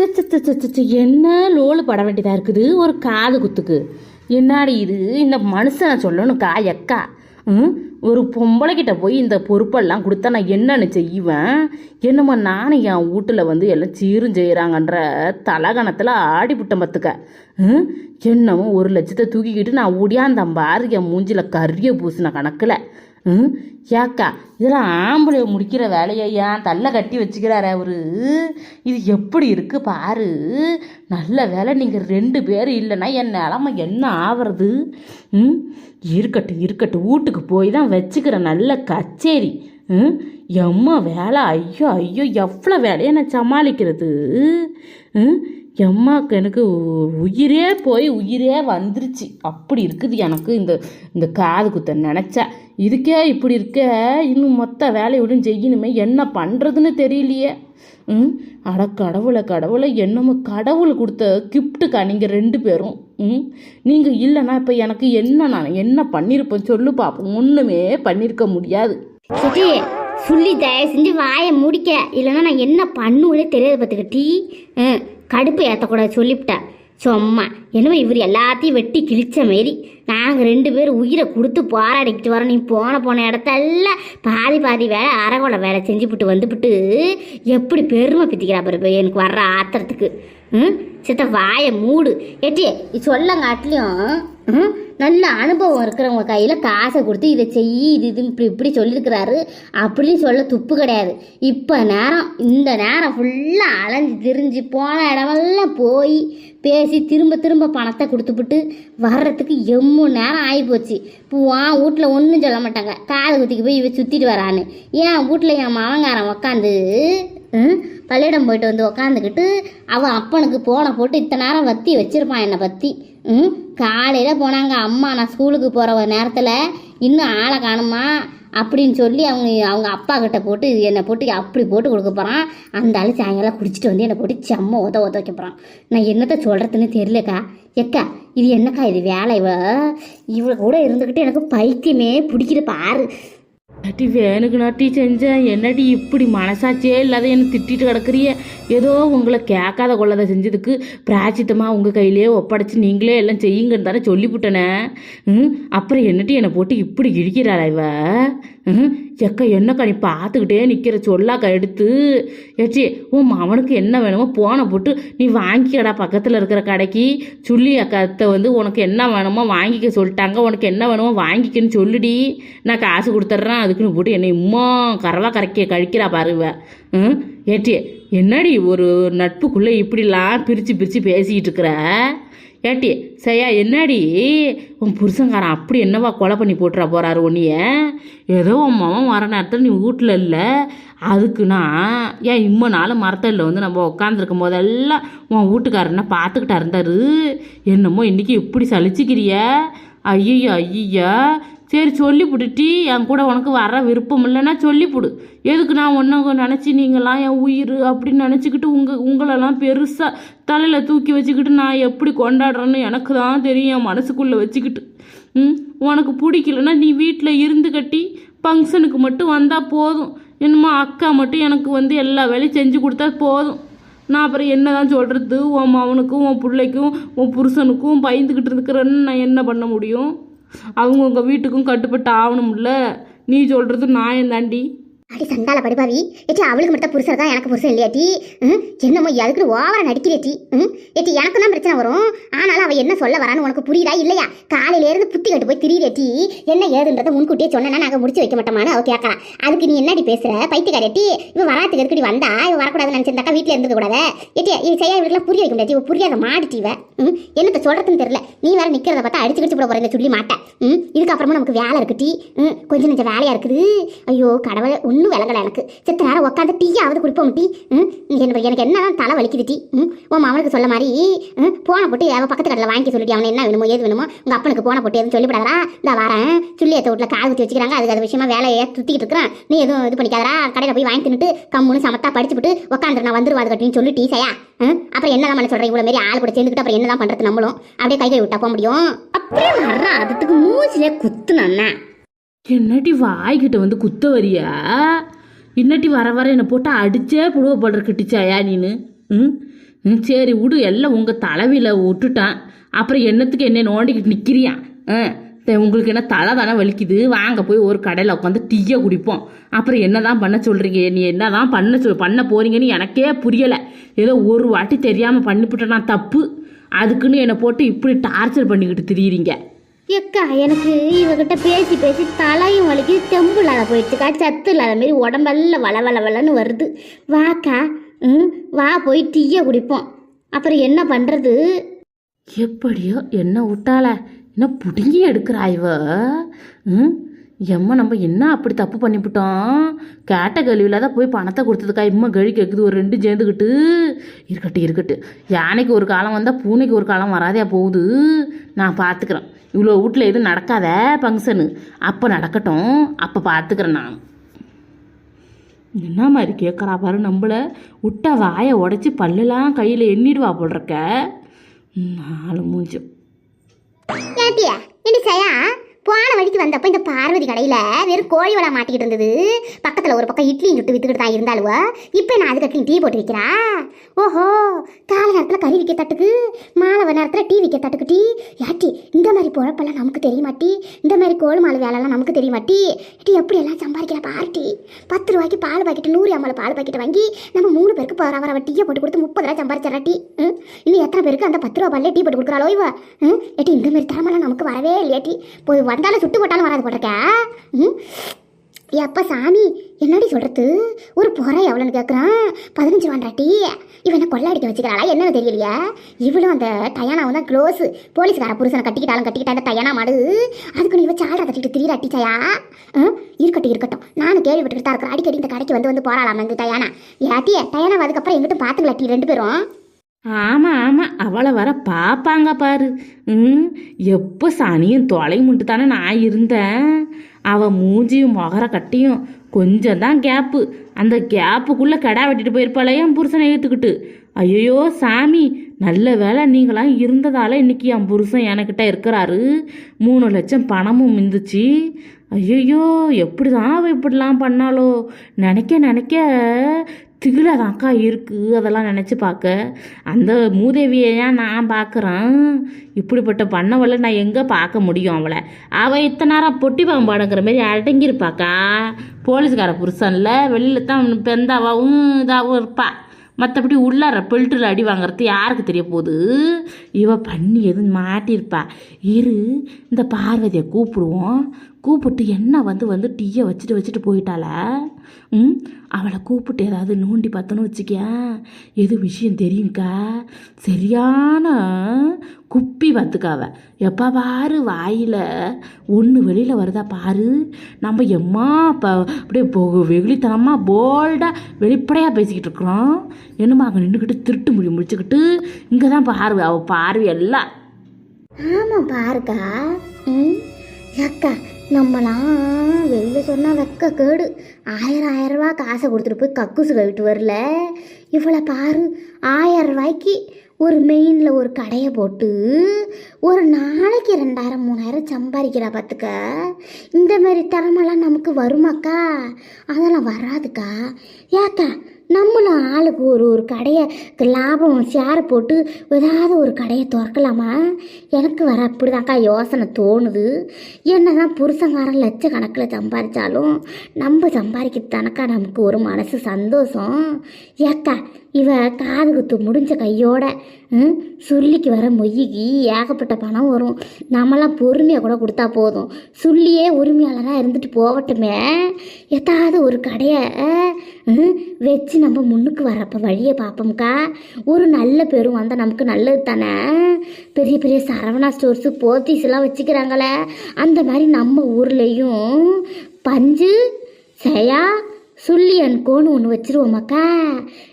சச்ச என்ன லோலு பட வேண்டியதாக இருக்குது? ஒரு காது குத்துக்கு. என்னாடி இது? இந்த மனுஷனை சொல்லணுக்கா எக்கா. ம்? ஒரு பொம்பளைக்கிட்ட போய் இந்த பொறுப்பெல்லாம் கொடுத்தா நான் என்னென்னு செய்வேன்? என்னமோ நானும் என் வீட்டில் வந்து எல்லாம் சீரும் செய்கிறாங்கன்ற தலகணத்தில் ஆடிப்புட்டம் பத்துக்க என்னமோ ஒரு லட்சத்தை தூக்கிக்கிட்டு நான் ஓடியாந்தேன் பாரு என் மூஞ்சில கறியை பூசின கணக்கில். ம்? ஏக்கா இதெல்லாம் ஆம்பளை முடிக்கிற வேலையை தள்ள கட்டி வச்சுக்கிறார அவரு. இது எப்படி இருக்கு பாரு. நல்ல வேலை நீங்கள் ரெண்டு பேர் இல்லைன்னா என் நிலமை என்ன ஆவறது? ம்? இருக்கட்டும் இருக்கட்டும். வீட்டுக்கு போய் தான் வச்சுக்கிற நல்ல கச்சேரி. ம்? எம்மா வேலை? ஐயோ ஐயோ எவ்வளோ வேலையை நான் சமாளிக்கிறது? ம்? எம்மாக்கு எனக்கு உயிரே போய் உயிரே வந்துருச்சு. அப்படி இருக்குது எனக்கு இந்த இந்த காது குத்த நினச்சா. இதுக்கே இப்படி இருக்க இன்னும் மொத்த வேலையோடும் செய்யணுமே என்ன பண்ணுறதுன்னு தெரியலையே. ம்? அட கடவுளை கடவுளை என்னமோ கடவுள் கொடுத்த கிஃப்ட்டுக்கா நீங்கள் ரெண்டு பேரும். ம்? நீங்கள் இல்லைன்னா இப்போ எனக்கு என்ன நான் என்ன பண்ணியிருப்பேன் சொல்லு பார்ப்போம் ஒன்றுமே பண்ணியிருக்க முடியாது. சுட்டி சொல்லி தயவு செஞ்சு வாயை முடிக்க. இல்லைன்னா நான் என்ன பண்ணுவேனே தெரியாது பார்த்துக்கிட்டி கடுப்பு ஏற்றக்கூடாது சொல்லிவிட்டேன் சும்மா. என்னமோ இவர் எல்லாத்தையும் வெட்டி கிழிச்ச மாரி. நாங்கள் ரெண்டு பேரும் உயிரை கொடுத்து போராடிக்கிட்டு வரோம். நீ போன போன இடத்தெல்லாம் பாதி பாதி வேலை அரைகுறை வேலை செஞ்சுப்பிட்டு வந்துபிட்டு எப்படி பெருமை பித்திக்கிறா பாரு எனக்கு வர்ற ஆத்திரத்துக்கு. ம்? சித்த வாயை மூடு. ஏட்டி சொல்லங்காட்டிலையும் நல்ல அனுபவம் இருக்கிறவங்க கையில் காசை கொடுத்து இதை செய் இது இது இப்படி இப்படி சொல்லியிருக்கிறாரு. அப்படின்னு சொல்ல துப்பு கிடையாது. இப்போ நேரம் இந்த நேரம் ஃபுல்லாக அலைஞ்சு திரிஞ்சு போன இடமெல்லாம் போய் பேசி திரும்ப திரும்ப பணத்தை கொடுத்துப்புட்டு வர்றதுக்கு எம்மு நேரம் ஆகிப்போச்சு இப்போ உன் வீட்டில் ஒன்றும் சொல்ல மாட்டாங்க. காது குத்திக்கு போய் இவ சுற்றிட்டு வரான்னு. ஏன் வீட்டில் என் மாமங்காரன் உக்காந்து பள்ளியிடம் போயிட்டு வந்து உக்காந்துக்கிட்டு அவன் அப்பனுக்கு போனை போட்டு இத்தனை நேரம் வத்தி வச்சிருப்பான் என்னை பற்றி ம்? காலையில் போனாங்க அம்மா நான் ஸ்கூலுக்கு போகிற நேரத்தில் இன்னும் ஆளை காணுமா அப்படின்னு சொல்லி அவங்க அவங்க அப்பா கிட்ட போட்டு என்னை போட்டு அப்படி போட்டு கொடுக்க போகிறான் அந்த ஆள் சாயங்காலம் குடிச்சிட்டு வந்து என்னை போட்டு செம்ம உத உத வைக்க போகிறான் நான் என்னத்தை சொல்கிறதுன்னு தெரியலக்கா. எக்கா இது என்னக்கா இது வேலை இவ. இவ கூட இருந்துக்கிட்டு எனக்கு பைத்தியமே பிடிக்கிது பாரு. அட்டி வேணுக்கு நாட்டி செஞ்சேன். என்னடி இப்படி மனசாட்சியே இல்லாத என்ன திட்டிட்டு கிடக்குறிய ஏதோ உங்களை கேட்காத கொள்ளதை செஞ்சதுக்கு பிராச்சித்தமாக உங்கள் கையிலேயே ஒப்படைச்சி நீங்களே எல்லாம் செய்யுங்கன்னு தானே சொல்லிவிட்டனே ம் அப்புறம் என்னட்டி என்னை போட்டு இப்படி இழிக்கிறாளா இவ? எக்கா என்னக்கா நீ பார்த்துக்கிட்டே நிற்கிற சொல்லாக்கா எடுத்து. ஏச்சி உன் அவனுக்கு என்ன வேணுமோ போனை போட்டு நீ வாங்கிக்கடா பக்கத்தில் இருக்கிற கடைக்கு. சொல்லி அக்கத்தை வந்து உனக்கு என்ன வேணுமோ வாங்கிக்க சொல்லிட்டாங்க. உனக்கு என்ன வேணுமோ வாங்கிக்கன்னு சொல்லுடி. நான் காசு கொடுத்துட்றேன். அதுக்குன்னு போட்டு என்னை இம்மா கரவா கரைக்க கழிக்கிறா பாருவ ம்? ஏட்டி என்னடி ஒரு நட்புக்குள்ளே இப்படிலாம் பிரித்து பிரித்து பேசிக்கிட்டு இருக்கிற? ஏட்டி சரியா என்னடி? உன் புருஷங்காரன் அப்படி என்னவா கொலை பண்ணி போட்டுற போகிறாரு உன்னைய? ஏதோ உன் மாமன் வர நேரத்தில் நீ வீட்டில் இல்லை. அதுக்குன்னா ஏன் இம்ம நாள் மரத்தடியில் வந்து நம்ம உட்காந்துருக்கும் போதெல்லாம் உன் வீட்டுக்காரனை பார்த்துக்கிட்டா இருந்தாரு என்னமோ இன்றைக்கி இப்படி சலிச்சுக்கிறிய? ஐயோ ஐயா சரி சொல்லிவிடுட்டி என் கூட உனக்கு வர விருப்பம் இல்லைன்னா சொல்லிவிடு எதுக்கு நான் ஒன்று நினச்சி நீங்களாம் என் உயிர் அப்படின்னு நினச்சிக்கிட்டு உங்கள் உங்களெல்லாம் பெருசாக தலையில் தூக்கி வச்சுக்கிட்டு நான் எப்படி கொண்டாடுறேன்னு எனக்கு தான் தெரியும் என் மனசுக்குள்ளே வச்சுக்கிட்டு. ம் உனக்கு பிடிக்கலன்னா நீ வீட்டில் இருந்து கட்டி ஃபங்க்ஷனுக்கு மட்டும் வந்தால் போதும். என்னமோ அக்கா மட்டும் எனக்கு வந்து எல்லா வேலையும் செஞ்சு கொடுத்தா போதும். நான் அப்புறம் என்ன தான் சொல்கிறது உன் மவனுக்கும் உன் பிள்ளைக்கும் உன் புருஷனுக்கும் பயந்துக்கிட்டு இருக்கிறேன்னு நான் என்ன பண்ண முடியும்? அவங்கவுங்க வீட்டுக்கும் கட்டுப்பட்டு ஆகணும்ல? நீ சொல்கிறது நான் தாண்டி அடி சண்டால படிப்பாவி ஏட்டி அவளுக்கு மட்டும் புருஷர் தான் எனக்கு புருஷன் இல்லையாட்டி ம்? என்னமோ அதுக்கு ஓவரா நடிக்கிறேட்டி ம்? ஏட்டி எனக்கு தான் பிரச்சனை வரும். ஆனாலும் அவ என்ன சொல்ல வரான்னு உனக்கு புரியுதா இல்லையா? காலையில இருந்து புத்தி கட்டு போய் திரியிறேட்டி என்ன ஏதுன்றதை முன்கூட்டியே சொன்னா நாங்க முடிச்சு வைக்க மாட்டோமான்னு அவ கேட்கலாம் அதுக்கு நீ என்னடி பேசுற? பைத்தியக்காரட்டி இவ வராத்துக்கு இருக்கடி வந்தா? இவ வரக்கூடாதுன்னு நினைச்சிருந்தாக்கா வீட்டுல இருந்துக்க கூடாது ஏட்டி இது செய்ய இவருக்குலாம் புரிய வைக்க முடியாது. இவ புரியாத மாடிட்டி ம்? என்னத்த சொல்றதுன்னு தெரியல. நீ வேற நிக்கிறத பார்த்தா அடிச்சு கடிச்சு போட போற சொல்லி மாட்டேன் ம்? இதுக்கப்புறமா நமக்கு வேலை இருக்குட்டி ம்? கொஞ்சம் நெஞ்ச வேலையா இருக்குது. ஐயோ கடவுளை ஒன்றும் விளங்கலை எனக்கு. செத்த நேரம் உட்காந்து டீயாவது குடிப்போம் டீ. ம்? எனக்கு எனக்கு என்ன தலை வலிக்குது டீ. ம்? உன் அவனுக்கு சொல்ல மாதிரி ம்? போனை போட்டு அவன் பக்கத்து கடையில் வாங்கி சொல்லிட்டு அவனை என்ன வேணுமோ ஏது வேணுமோ உங்கள் அப்பனுக்கு போனை போட்டு எதுவும் சொல்லிவிடாதா இந்த வரேன். சுள்ளி ஏற்ற வீட்டில் கால் ஊற்றி வச்சுக்கிறாங்க அதுக்கு அது விஷயமா வேலையை சுற்றிக்கிட்டு இருக்கிறான். நீ எதுவும் இது பண்ணிக்காதரா கடையில் போய் வாங்கி தின்னுட்டு கம்முன்னு சமத்தா படிச்சுட்டு உட்காந்துரு நான் வந்துருவா அது கட்டின்னு சொல்லி டீ சையா ம்? அப்புறம் என்ன பண்ண சொல்கிறேன் இவ்வளோ மாரி ஆள் கூட சேர்ந்துக்கிட்டு அப்புறம் என்ன தான் பண்ணுறது நம்மளும். அப்படியே கை கை விட்டா போக முடியும். அப்படியே வர்றா அதுக்கு மூச்சிலே குத்துனா என்னட்டி வாய்கிட்ட வந்து குத்த வரியா? இன்னட்டி வர வர என்னை போட்டு அடிச்சே புடுவ போடுற கிட்டிச்சாயா நீனு? ம்? ம், சரி விடு எல்லாம் உங்கள் தலைவியில் விட்டுட்டான். அப்புறம் என்னத்துக்கு என்ன நோண்டிக்கிட்டு நிற்கிறியா ஆ உங்களுக்கு என்ன தலை தானே வலிக்குது? வாங்க போய் ஒரு கடையில் உட்காந்து டீயை குடிப்போம். அப்புறம் என்ன தான் பண்ண சொல்கிறீங்க நீ என்ன தான் பண்ண சொல் பண்ண போகிறீங்கன்னு எனக்கே புரியலை. ஏதோ ஒரு வாட்டி தெரியாமல் பண்ணிவிட்டேன் நான் தப்பு. அதுக்குன்னு என்னை போட்டு இப்படி டார்ச்சர் பண்ணிக்கிட்டு திரியிறீங்க. எக்கா எனக்கு இவகிட்ட பேசி பேசி தலையும் வலிக்குது தெம்பு இல்லாத போயிடுச்சுக்கா. சத்து இல்லாத மாரி உடம்பெல்லாம் வள வள வளன்னு வருது. வாக்கா ம் வா போய் டீயை குடிப்போம். அப்புறம் என்ன பண்ணுறது எப்படியோ என்ன விட்டால என்ன பிடுங்கி எடுக்கிறா இவ? ம் எம்மா நம்ம என்ன அப்படி தப்பு பண்ணிவிட்டோம் கேட்ட கழிவில் தான் போய் பணத்தை கொடுத்ததுக்கா இம்மா கழி கேட்குது ஒரு ரெண்டு சேர்ந்துக்கிட்டு இருக்கட்டு இருக்கட்டு யானைக்கு ஒரு காலம் வந்தால் பூனைக்கு ஒரு காலம் வராதே போகுது. நான் பார்த்துக்கிறேன் இவ்வளோ வீட்டில் எதுவும் நடக்காத ஃபங்க்ஷனு அப்போ நடக்கட்டும். அப்போ பார்த்துக்கிறேன் நான். என்ன மாதிரி கேட்குறா பாரு நம்மள விட்ட வாயை உடச்சி பல்லெல்லாம் கையில் எண்ணிடுவா போடுறக்க நாலு மூஞ்சும் ஏட்டியா செய்யா? போன வழிக்கு வந்தப்போ இந்த பார்வதி கடையில் வெறும் கோழி வளம் மாட்டிக்கிட்டு இருந்தது. பக்கத்தில் ஒரு பக்கம் இட்லியும் சுட்டு வித்துக்கிட்டு தான் இருந்தாலுவ இப்போ நான் அதுக்கு டீ போட்டு வைக்கிறா ஓஹோ காலை நேரத்தில் கறி விற்க தட்டுக்கு மாலை நேரத்தில் டீ விற்க தட்டுக்கு டீ. ஏட்டி இந்த மாதிரி பொழப்பெல்லாம் நமக்கு தெரிய மாட்டி இந்த மாதிரி கோழு மாலை வேலைலாம் நமக்கு தெரிய மாட்டி டீ எப்படி எல்லாம் சம்பாதிக்கிற பார்ட்டி பத்து ரூபாய்க்கு பால் பாக்கெட்டு நூறு அம்மாவில் பால் பாக்கெட் வாங்கி நம்ம மூணு பேருக்கு வர வர டீயை போட்டு கொடுத்து முப்பது ரூபா சம்பாதிச்சிடறா டீ. இன்னும் எத்தனை பேருக்கு அந்த பத்து ரூபா பால்லே டீ போட்டு கொடுக்குறாளோ இவ? ம்? ஏட்டி இந்த மாதிரி தரமெல்லாம் நமக்கு வரவே இல்லையாட்டி போய் வந்தாலும் சுட்டு போட்டாலும் வராது போட்டிருக்க ம்? எப்போ சாமி என்னடி சொல்கிறது ஒரு புறை எவ்வளோன்னு கேட்குறான் பதினஞ்சு ரூபாண்டாட்டி இவனை கொள்ளாடிக்க வச்சுக்கிறாளா? என்னன்னு தெரியலையா. இவளும் அந்த டயானாவும் தான் க்ளோஸ். போலீஸ்கார புருஷனை கட்டிக்கிட்டாலும் கட்டிக்கிட்டா அந்த டயானா மாடு. அதுக்கு நீ இவ சால்ரா தட்டிட்டு திரியிறாட்டி சயா? ம், இருக்கட்டும் இருக்கட்டும். நானும் கேள்விப்பட்டுக்கிட்டு தான் இருக்கிறேன். அடிக்கடி இந்த கடைக்கு வந்து வந்து போறாளாம் இந்த டயானா. ஏட்டியே டயானா அதுக்கப்புறம் எங்கிட்ட பார்த்துக்கலாட்டி ரெண்டு பேரும். ஆமாம் ஆமாம் அவளை வர பார்ப்பாங்க பாரு. ம் எப்போ சனியும் தொலைமுன்ட்டு தானே நான் இருந்தேன். அவள் மூஞ்சியும் முகர கட்டியும் கொஞ்சம் தான் கேப்பு. அந்த கேப்புக்குள்ளே கடா வெட்டிட்டு போயிருப்பாளே என் புருஷனை ஏற்றுக்கிட்டு ஐயோ சாமி நல்ல வேலை நீங்களாம் இருந்ததால இன்னைக்கு என் புருஷன் என்கிட்ட இருக்கிறாரு. மூணு லட்சம் பணமும் மிந்துச்சு. ஐயோ எப்படி தான் அவள் இப்படிலாம் பண்ணாலோ நினைக்க நினைக்க திகிலாதாக்கா இருக்குது அதெல்லாம் நினச்சி பார்க்க அந்த மூதேவியை நான் பார்க்குறேன் இப்படிப்பட்ட பண்ணவளை நான் எங்கே பார்க்க முடியும் அவளை? அவள் இத்தனை நேரம் பொட்டி பாம்பாடுங்கிற மாதிரி அடங்கியிருப்பாக்கா? போலீஸ்கார புருஷனில் வெளியில் தான் பெந்தாவாகவும் இதாகவும் இருப்பாள் மற்றபடி உள்ளார பெல்ட்டில் அடி வாங்குறது யாருக்கு தெரிய போகுது? இவ பண்ணி எதுவும் மாட்டியிருப்பா. இரு இந்த பார்வதியை கூப்பிடுவோம். கூப்பிட்டு என்ன வந்து வந்து டீயை வச்சுட்டு வச்சுட்டு போயிட்டாள? ம் அவளை கூப்பிட்டு ஏதாவது நோண்டி பார்த்தோன்னு வச்சுக்கியேன் எது விஷயம் தெரியும்க்கா? சரியான குப்பி பார்த்துக்காவ. எப்போ பாரு வாயில் ஒன்று வெளியில் வருதா பாரு. நம்ம எம்மா இப்போ அப்படியே போ வெகுளித்தனமாக போல்டாக வெளிப்படையாக பேசிக்கிட்டு இருக்கிறோம். என்னமா அங்கே நின்றுக்கிட்டு திருட்டு முடி முடிச்சுக்கிட்டு இங்கே தான் பார்வை அவள் பார்வை எல்லாம் ஆமாம் பாருக்கா. ம் அக்கா நம்மளாம் வெளில சொன்னால் வெக்க கேடு. ஆயிரம் ஆயிரம் ரூபா காசை கொடுத்துட்டு போய் கக்கூசு கவிட்டு வரல. இவ்வளோ பாரு ஆயிரம் ரூபாய்க்கு ஒரு மெயினில் ஒரு கடையை போட்டு ஒரு நாளைக்கு ரெண்டாயிரம் மூணாயிரம் சம்பாதிக்கிறா பார்த்துக்க. இந்த மாதிரி திறமெல்லாம் நமக்கு வருமாக்கா? அதெல்லாம் வராதுக்கா. ஏக்கா நம்மளும் ஆளுக்கு ஒரு ஒரு கடையை லாபம் ஷேர் போட்டு ஏதாவது ஒரு கடையை திறக்கலாமா? எனக்கு வர அப்படிதான்க்கா யோசனை தோணுது. என்னதான் புருஷங்காரன் லட்சக்கணக்கில் சம்பாதிச்சாலும் நம்ம சம்பாதிக்கிறது தானக்கா நமக்கு ஒரு மனசு சந்தோஷம். ஏக்கா இவ காது குத்து முடிஞ்ச கையோட சுள்ளிக்கு வர மொய்யிக்கு ஏகப்பட்ட பணம் வரும். நம்மளாம் பொறுமையாக கூட கொடுத்தா போதும். சுள்ளியே உரிமையாளராக இருந்துட்டு போகட்டுமே. ஏதாவது ஒரு கடையை வச்சு நம்ம முன்னுக்கு வரப்ப வழியை பார்ப்போம்க்கா ஒரு நல்ல பேரும் வந்தால் நமக்கு நல்லது தானே? பெரிய பெரிய சரவணா ஸ்டோர்ஸு போத்தீஸ்லாம் வச்சுக்கிறாங்களே. அந்த மாதிரி நம்ம ஊர்லேயும் பஞ்சு செயா சொல்லி கோன்னு ஒன்று வச்சிருவோமாக்கா?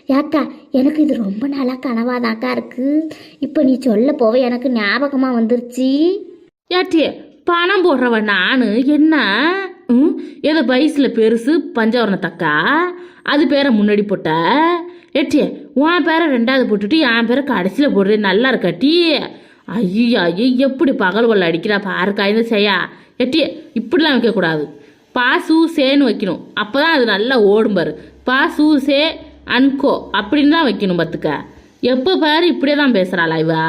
யாக்கா எனக்கு இது ரொம்ப நாளாக கனவாதாக்கா இருக்குது இப்போ நீ சொல்ல போக எனக்கு ஞாபகமாக வந்துருச்சு. ஏட்டி பணம் போடுறவன் நான் என்ன? ம்? ஏதோ வயசில் பெருசு பஞ்சவரண தக்கா? அது பேரை முன்னாடி போட்ட? ஏட்டியே உன் பேரை ரெண்டாவது போட்டுட்டு என் பேரை கடைசியில் போடுறேன் நல்லா இருக்காட்டி ஐயோ ஐயோ எப்படி பகல் கொள்ள அடிக்கிறா பாருக்கா இந்த செய்யா ஏட்டியே இப்படிலாம் வைக்கக்கூடாது. பா சூ சேன்னு வைக்கணும். அப்போ தான் அது நல்லா ஓடும் பாரு. பா சூ சே அன்கோ அப்படின்னு தான் வைக்கணும் பார்த்துக்க எப்போ பாரு இப்படியே தான் பேசுகிறாளா இவா.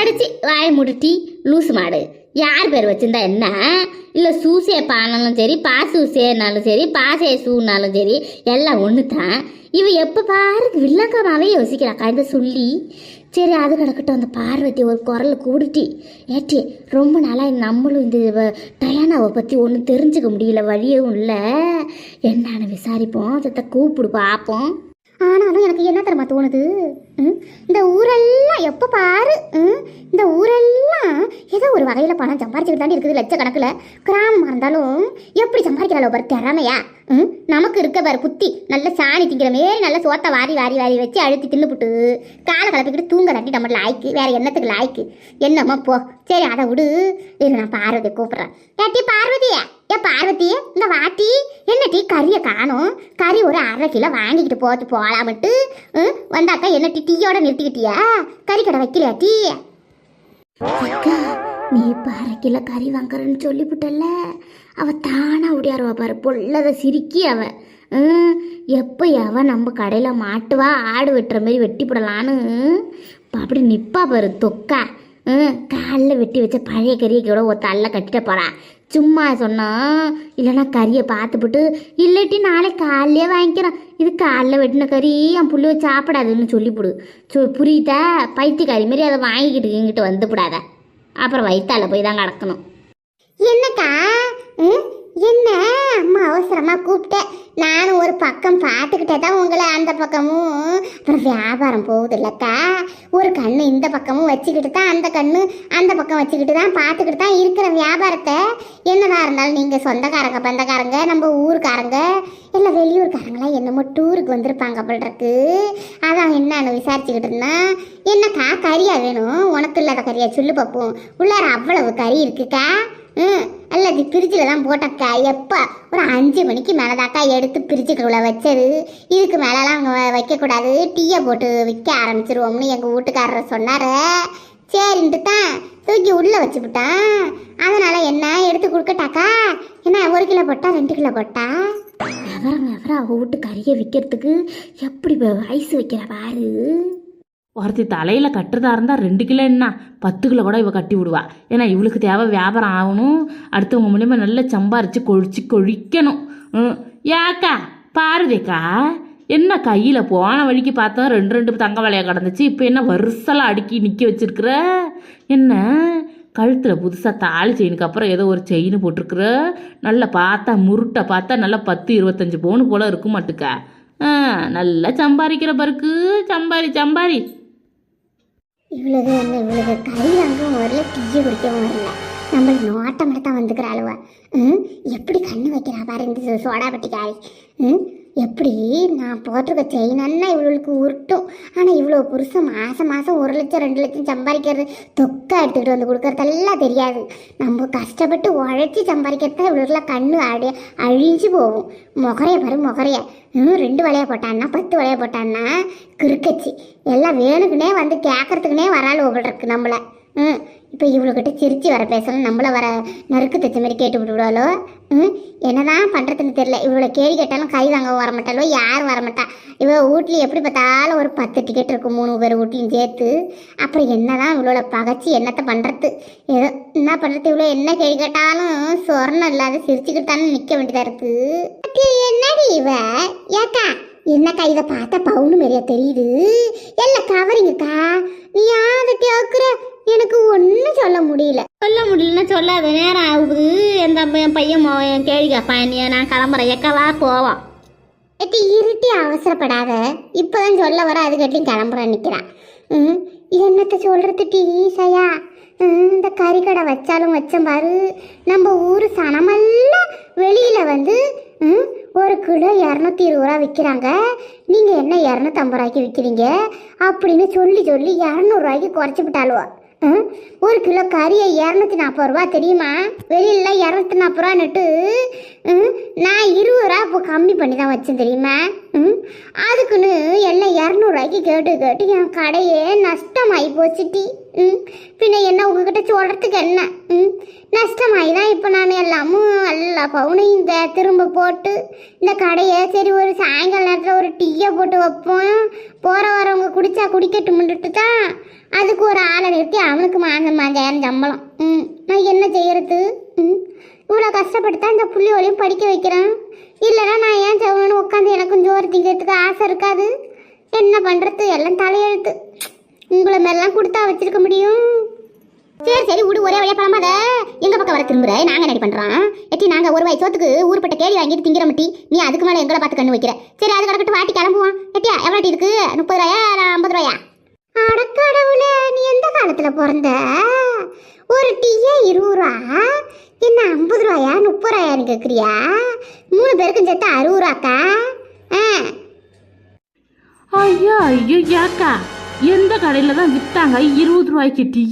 அடிச்சு வாய் முடுட்டி லூசு மாடு. யார் பேர் வச்சிருந்தா என்ன? இல்லை சூசே பானாலும் சரி பாசூசேனாலும் சரி பாசே சூனாலும் சரி எல்லாம் ஒன்று தான் இவ எப்போ பாரு வில்லங்கமாவே யோசிக்கிறாக்கா இந்த சொல்லி. சரி அது கிடக்கட்டும். அந்த பார்வதி ஒரு குரல் கூடுட்டி ஏட்டி ரொம்ப நாளாக நம்மளும் இந்த டயானாவை பற்றி ஒன்றும் தெரிஞ்சுக்க முடியல வழியவும் இல்லை. என்னன்னு விசாரிப்போம் அதை கூப்பிடு பார்ப்போம் ஆனாலும் எனக்கு என்ன தரமா தோணுது? ம், இந்த ஊரெல்லாம் எப்போ பாரு? ம், இந்த ஊரெல்லாம் ஏதோ ஒரு வகையில் பணம் சம்பாரிச்சுக்கிட்டு தாண்டி இருக்குது லட்சக்கணக்கில். கிராமமாக இருந்தாலும் எப்படி சம்பாதிக்கிறாளோ பாரு திறமையா. ம், நமக்கு இருக்க பாரு புத்தி. நல்ல சாணி திங்கிற மாரி நல்ல சோத்தை வாரி வாரி வாரி வச்சு அழுத்தி தின்னுப்புட்டு காலை கலப்பிக்கிட்டு தூங்க தட்டி நம்ம லாய்க்கு வேற என்னத்துக்கு லாய்க்கு? என்னம்மா போ. சரி அதை விடு. இரு நான் பார்வதி கூப்பிட்றேன். ஏட்டி பார்வதியா? ஏ பார்வதி இந்த வாட்டி என்ன டீ கறியை காணும். கறி ஒரு அரை கிலோ வாங்கிக்கிட்டு போட்டு போகலாமட்டு ம், வந்தாக்கா என்ன டீ டீயோட நிறுத்திக்கிட்டியா? கறி கடை வைக்கலையா டீ? அக்கா நீ இப்போ அரை கிலோ கறி வாங்குறேன்னு சொல்லிவிட்டல அவ தானா உடையாருவா பாரு பொல்லத சிரிக்கி அவ. ம், எப்போ எவ நம்ம கடையில் மாட்டுவா ஆடு வெட்டுற மாதிரி வெட்டி போடலான்னு. அப்படி நிப்பா பாரு தொக்கா. ம் காலில் வெட்டி வச்ச பழைய கறியை கூட ஒரு தள்ள கட்டிட்டு போறா. சும்மா சொன்னா இல்லைன்னா கறியை பார்த்துப்புட்டு இல்லாட்டி நாளைக்கு காலையிலே வாங்கிக்கிறேன். இது காலைல வெட்டின கறி என் புள்ளிய சாப்பிடாதுன்னு சொல்லிவிடு சொ புரியுதா? பைத்தியக்காரி மாரி அதை வாங்கிக்கிட்டு இங்கிட்டு வந்துவிடாத அப்புறம் வயிற்றால போய் தான் கிடக்கணும். என்னக்கா? என்ன? அம்மா அவசரமாக கூப்பிட்டேன். நானும் ஒரு பக்கம் பார்த்துக்கிட்டே தான் உங்களை அந்த பக்கமும். அப்புறம் வியாபாரம் போகுது இல்லக்கா. ஒரு கண்ணு இந்த பக்கமும் வச்சுக்கிட்டு தான் அந்த கண்ணு அந்த பக்கம் வச்சுக்கிட்டு தான் பார்த்துக்கிட்டு தான் இருக்கிற வியாபாரத்தை. என்னதான் இருந்தாலும் நீங்கள் சொந்தக்காரங்க பந்தக்காரங்க நம்ம ஊருக்காரங்க இல்லை வெளியூர்காரங்களாம் என்னமோ டூருக்கு வந்திருப்பாங்க அப்படின்றக்கு அதான் என்னன்னு விசாரிச்சுக்கிட்டு இருந்தேன். என்னக்கா கறியா வேணும்? உனக்கு இல்லாத கறியா? சொல்லு பார்ப்போம் உள்ளார அவ்வளவு கறி இருக்குக்கா. ம் அல்ல அது ஃப்ரிட்ஜில் தான் போட்டக்கா. எப்போ ஒரு அஞ்சு மணிக்கு மேலேதாக்கா எடுத்து ஃப்ரிட்ஜுக்குள்ளே வச்சது. இதுக்கு மேலெலாம் அங்கே வைக்கக்கூடாது. டீயை போட்டு விற்க ஆரம்பிச்சிருவோம்னு எங்கள் வீட்டுக்காரர் சொன்னார். சரின்ட்டு தான் தூக்கி உள்ளே வச்சுவிட்டான் அதனால் என்ன எடுத்து கொடுக்கட்டாக்கா? என்ன ஒரு கிலோ போட்டா ரெண்டு கிலோ போட்டா? எவரம் எவரம் அவங்க வீட்டு கறியை விற்கிறதுக்கு எப்படி ஐஸ் வைக்கிற பாரு. ஒருத்தி தலையில் கட்டுறதா இருந்தால் ரெண்டு கிலோ என்ன? பத்து கிலோ கூட இவ கட்டி விடுவா. ஏன்னா இவளுக்கு தேவை வியாபாரம் ஆகணும். அடுத்தவங்க மூலியமாக நல்லா சம்பாரித்து கொழிச்சு கொழிக்கணும். ஏக்கா பாருதேக்கா என்ன கையில் போன வழிக்கு பார்த்தோம் ரெண்டு ரெண்டு தங்க வலையாக கிடந்துச்சு. இப்போ என்ன வருசலாக அடுக்கி நிற்க வச்சிருக்கிற? என்ன? கழுத்தில் புதுசாக தாலி செயினுக்கு அப்புறம் ஏதோ ஒரு செயின் போட்டிருக்குற? நல்லா பார்த்தா முருட்டை பார்த்தா நல்லா பத்து இருபத்தஞ்சு பவுன் போல் இருக்கும் மாட்டுக்கா. நல்லா சம்பாதிக்கிற பருக்கு. சம்பாரி சம்பாரி இவ்வளவு என்ன இவ்வளவு கறி வாங்கவும் வரல டீ குடிக்கவும் வரல. நம்மளுக்கு நோட்டம் தான் வந்துக்கிற அளவா. ம்? எப்படி கண்ணு வைக்கிறா பாரு இந்த சோடா பட்டிக்காரி. ம்? எப்படி? நான் போட்டிருக்க செயினன்னா இவளுக்கு உருட்டும். ஆனால் இவ்வளோ புருஷன் மாதம் மாதம் ஒரு லட்சம் ரெண்டு லட்சம் சம்பாதிக்கிறது தொக்கா எடுத்துக்கிட்டு வந்து கொடுக்கறதெல்லாம் தெரியாது. நம்ம கஷ்டப்பட்டு உழைச்சி சம்பாதிக்கிறது தான் இவ்வளோலாம் கண்ணு அடி அழிஞ்சு போகும். முகரைய பாரு முகரைய. ம் ரெண்டு வலையை போட்டான்னா பத்து வலையை போட்டான்னா கிறுக்கச்சி. எல்லாம் வேணுக்குன்னே வந்து கேட்கறதுக்குனே வராள் ஒவ்வொரு நம்மளை. ம் இப்போ இவ்வளோக்கிட்ட சிரித்து வர பேசணும். நம்மள வர நறுக்கு தச்ச மாதிரி கேட்டு விட்டுவிடுவாளோ ம் என்னதான் பண்ணுறதுன்னு தெரியல. இவ்வளோ கேள்வி கேட்டாலும் கை வாங்க வரமாட்டாளோ யார் வரமாட்டா இவ வீட்லேயும் எப்படி பார்த்தாலும் ஒரு பத்து டிக்கெட் இருக்கும். மூணு பேர் வீட்லையும் சேர்த்து. அப்புறம் என்னதான் இவ்வளோ பகைச்சி என்னத்தை பண்ணுறது ஏதோ என்ன பண்ணுறது இவ்வளோ என்ன கேள்வி கேட்டாலும் சொர்ணம் இல்லாத சிரிச்சுக்கிட்டு தானே நிற்க வேண்டியதாக இருக்குது என்னடி இவ? ஏக்கா என்னக்கா இதை பார்த்தா பவுனு மாதிரியா தெரியுது? எல்லாம் கவரிங்கக்கா நீ யாரை கேட்குற எனக்கு ஒன்றும் சொல்ல முடியல. சொல்ல முடியலன்னா சொல்லாத நேரம் ஆகுது. எந்த என் பையன் மோ- என் கேள்வி கேட்பான். நீ நான் கிளம்புறேன். எக்கவா போவோம் எட்டி இருட்டி அவசரப்படாத. இப்போதான் சொல்ல வர அதுக்கட்டியும் கிளம்புறேன் நிற்கிறான் ம் என்னத்தை சொல்கிறது டீ சையா ம், இந்த கறிக்கடை வச்சாலும் வச்சேன் பாரு. நம்ம ஊர் சனமெல்லாம் வெளியில் வந்து ஒரு கிலோ இரநூத்தி இருபது ரூபா விற்கிறாங்க நீங்கள் என்ன இரநூத்தம்பது ரூபாய்க்கு விற்கிறீங்க அப்படின்னு சொல்லி சொல்லி இரநூறுவாய்க்கு குறைச்சி விட்டாளுவா. ம், ஒரு கிலோ கறியை இரநூத்தி நாற்பது ரூபா தெரியுமா? வெளியில இரநூத்தி நாற்பது ரூபான்னுட்டு ம், நான் இருபது ரூபா இப்போ கம்மி பண்ணி தான் வச்சேன் தெரியுமா? ம்? அதுக்குன்னு எல்லாம் இரநூறுவாய்க்கு கேட்டு கேட்டு என் கடையே நஷ்டமாகி போச்சுட்டி டீ ம்? பின்ன என்ன உங்ககிட்ட சொல்கிறதுக்கு என்ன? ம்? நஷ்டமாகி தான் இப்போ நான் எல்லாமும் எல்லா பவுனையும் இந்த திரும்ப போட்டு இந்த கடையை சரி ஒரு சாயங்கால நேரத்தில் ஒரு டீயை போட்டு வைப்போம். போகிற வரவங்க குடித்தா குடிக்கட்டு குடிக்கட்டும்னுட்டு தான் அதுக்கு ஒரு ஆளை நிறுத்தி அவனுக்கு மாதம் மாஞ்சாயிரம் சம்பளம். ம்? நான் என்ன செய்கிறது ம்? இவ்வளோ கஷ்டப்பட்டு தான் இந்த புள்ளியோலையும் படிக்க வைக்கிறேன். இல்லைன்னா நான் ஏன் சவுனு உட்காந்து எனக்கும் ஜோறு திங்கிறதுக்கு ஆசை இருக்காது? என்ன பண்ணுறது எல்லாம் தலையெழுத்து. உங்களை மாதிரிலாம் கொடுத்தா வச்சிருக்க முடியும். சரி சரி விடு ஒரே வழியா பழமாத எங்க பக்கம் வர திரும்புற? நாங்க என்ன பண்றோம்? எட்டி நாங்க ஒரு வாய் சோத்துக்கு ஊர்பட்ட கேள்வி வாங்கிட்டு திங்கிற மட்டி நீ அதுக்கு மேல எங்களை பார்த்து கண்ணு வைக்கிற. சரி அது கிடக்கட்டு வாட்டி கிளம்புவோம். எட்டியா எவ்வளோ டீ இருக்கு? முப்பது ரூபாயா? ஐம்பது ரூபாயா? அடக்கடவுளே நீ எந்த காலத்துல பிறந்த? ஒரு டீயே இருபது ரூபா. என்ன ஐம்பது ரூபாயா? முப்பது ரூபாயான்னு கேட்குறியா மூணு பேருக்கும் சேர்த்து அறுபது ரூபாக்கா? ஐயோ ஐயோ யாக்கா எந்த கடையில் தான் விற்றாங்க இருபது ரூபாய்க்கு டீ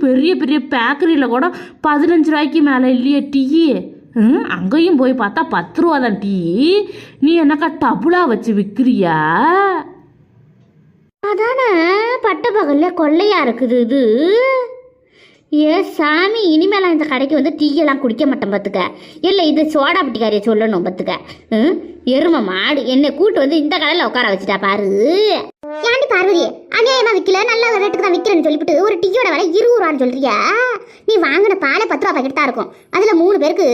பெரிய பெரிய பேக்கரியில் கூட பதினஞ்சு ரூபாய்க்கு மேலே இல்லையே டீ. ம் அங்கேயும் போய் பார்த்தா பத்து ரூபா தான் டீ. நீ என்னக்கா டபுளா வச்சு விற்கிறியா அதானே பட்ட பகலில் கொள்ளையா இருக்குது இது. ஏ சாமி இனிமேலாம் இந்த கடைக்கு வந்து டீயெல்லாம் குடிக்க மாட்டேன் பார்த்துக்க இல்லை இது சோடா பிட்டிக்காரியை சொல்லணும் பார்த்துக்க ம் எருமை மாடு என்னை கூட்டு வந்து இந்த கடையில் உட்கார வச்சுட்டா பாரு. ஏன்டி பார்வதி அநியாயமா விற்கல நல்ல ரேட்டுக்கு தான் விற்கிறேன்னு சொல்லிவிட்டு ஒரு டீயோட விலை இருபது ரூபான்னு சொல்றியா? நீ வாங்கின பாலே பத்து ரூபா பாக்கெட் தான் இருக்கும். அதில் மூணு பேருக்கு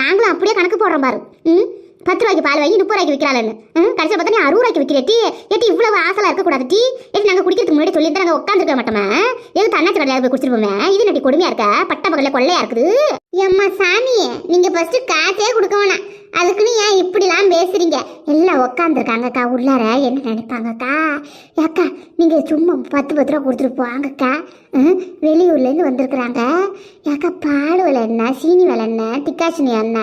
நாங்களும் அப்படியே கணக்கு போடுறோம் பாரு. ம்? பத்து ரூபாய்க்கு பால் வாங்கி முப்பது ரூபாய்க்கு விற்கிறாள்னு ம் கடைசியில் பார்த்தா நீ அறுபது ரூபாய்க்கு விற்கிற டீ. எட்டி இவ்வளவு ஆசலாக இருக்கக்கூடாது டீ. எட்டி நாங்கள் குடிக்கிறதுக்கு முன்னாடி சொல்லி நாங்கள் உட்காந்துருக்க மாட்டோமே? எதுவும் தன்னாச்சு கடையில் போய் குடிச்சிருப்போமே இது நட்டி கொடுமையா இருக்கா? பட்ட பகலில் கொள்ளையா இருக்குது? எம்மா சாமியே நீங்கள் ஃபஸ்ட்டு காசே கொடுக்க வேணாம். அதுக்குன்னு ஏன் இப்படிலாம் பேசுகிறீங்க எல்லாம் உக்காந்துருக்காங்கக்கா உள்ளார என்ன நினைப்பாங்கக்கா? ஏக்கா நீங்கள் சும்மா பத்து பத்து ரூபா கொடுத்துட்டு போவாங்கக்கா ம், வெளியூர்லேருந்து வந்திருக்கிறாங்க. ஏக்கா பால் விலை என்ன? சீனி விலை என்ன? திக்காசினி என்ன?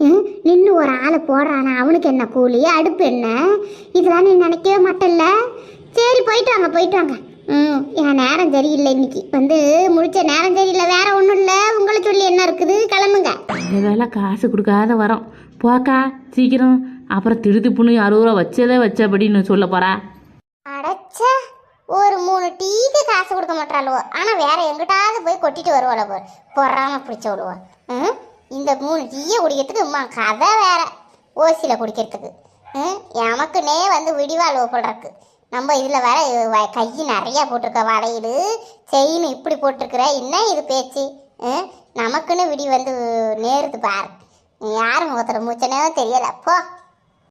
ம், நின்று ஒரு ஆளை போடுறானா? அவனுக்கு என்ன கூலி? அடுப்பு என்ன? இதெல்லாம் நீ நினைக்கவே மாட்டல்ல? சரி போயிட்டு வாங்க போயிட்டு வாங்க. ம் என் நேரம் சரியில்லை இன்னைக்கு. வந்து முடிச்ச நேரம் சரியில்லை வேற ஒன்றும் இல்லை. உங்களை சொல்லி என்ன இருக்குது? கிளம்புங்க. இந்த வேலை காசு கொடுக்காத வரோம். போக்கா சீக்கிரம். அப்புறம் திருதிப்புன்னு அறுபது ரூபா வச்சதே வச்சபடின்னு சொல்ல போறா. அடைச்ச ஒரு மூணு டீக்கு காசு கொடுக்க மாட்டாளுவோ. ஆனால் வேற எங்கிட்டாவது போய் கொட்டிட்டு வருவாள போர். பொறாம பிடிச்ச விடுவோம் ம் இந்த மூணு டீயை குடிக்கிறதுக்கு அம்மா கதை வேற. ஓசியில் குடிக்கிறதுக்கு. ம் எமக்குன்னே வந்து விடிவாளுவ போடுறக்கு நம்ம இதில் வேற வ- கை நிறையா போட்டிருக்க வளையல் செயின் இப்படி போட்டிருக்கிற என்ன இது பேச்சு? நமக்குன்னு விடி வந்து நேருது பார். யார் முகத்தில் மூச்சனே தெரியல. போ.